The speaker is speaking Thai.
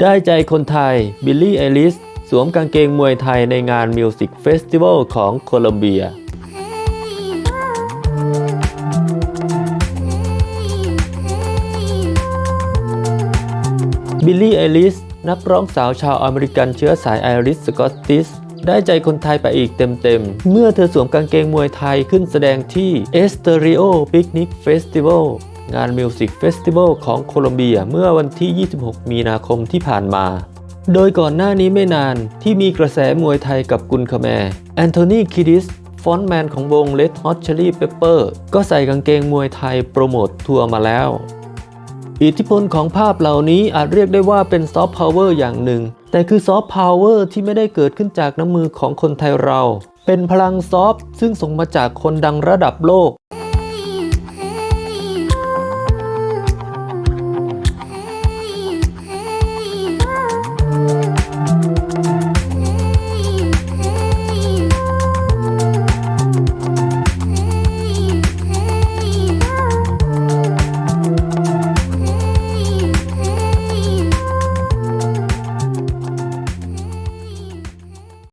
ได้ใจคนไทย บิลลี่เอลิสสวมกางเกงมวยไทยในงานมิวสิกเฟสติวัลของโคลอมเบีย บิลลี่เอลิสนักร้องสาวชาวอเมริกันเชื้อสายไอริสสกอตติสได้ใจคนไทยไปอีกเต็มๆ เมื่อเธอสวมกางเกงมวยไทยขึ้นแสดงที่ e s t e r i o Picnic Festival งานมิวสิกเฟสติวัลของโคลอมเบียเมื่อวันที่ 26 มีนาคมที่ผ่านมา โดยก่อนหน้านี้ไม่นานที่มีกระแสมวยไทยกับกุนคาแมร์แอนโทนีคิดิสฟอนต์แมนของวง Red Hot Chili Pepper ก็ใส่กางเกงมวยไทยโปรโมททัวร์มาแล้ว อิทธิพลของภาพเหล่านี้อาจเรียกได้ว่าเป็นซอฟต์พาวเวอร์อย่างหนึ่ง แต่คือซอฟต์พาวเวอร์ที่ไม่ได้เกิดขึ้นจากน้ำมือของคนไทยเรา เป็นพลังซอฟต์ซึ่งส่งมาจากคนดังระดับโลก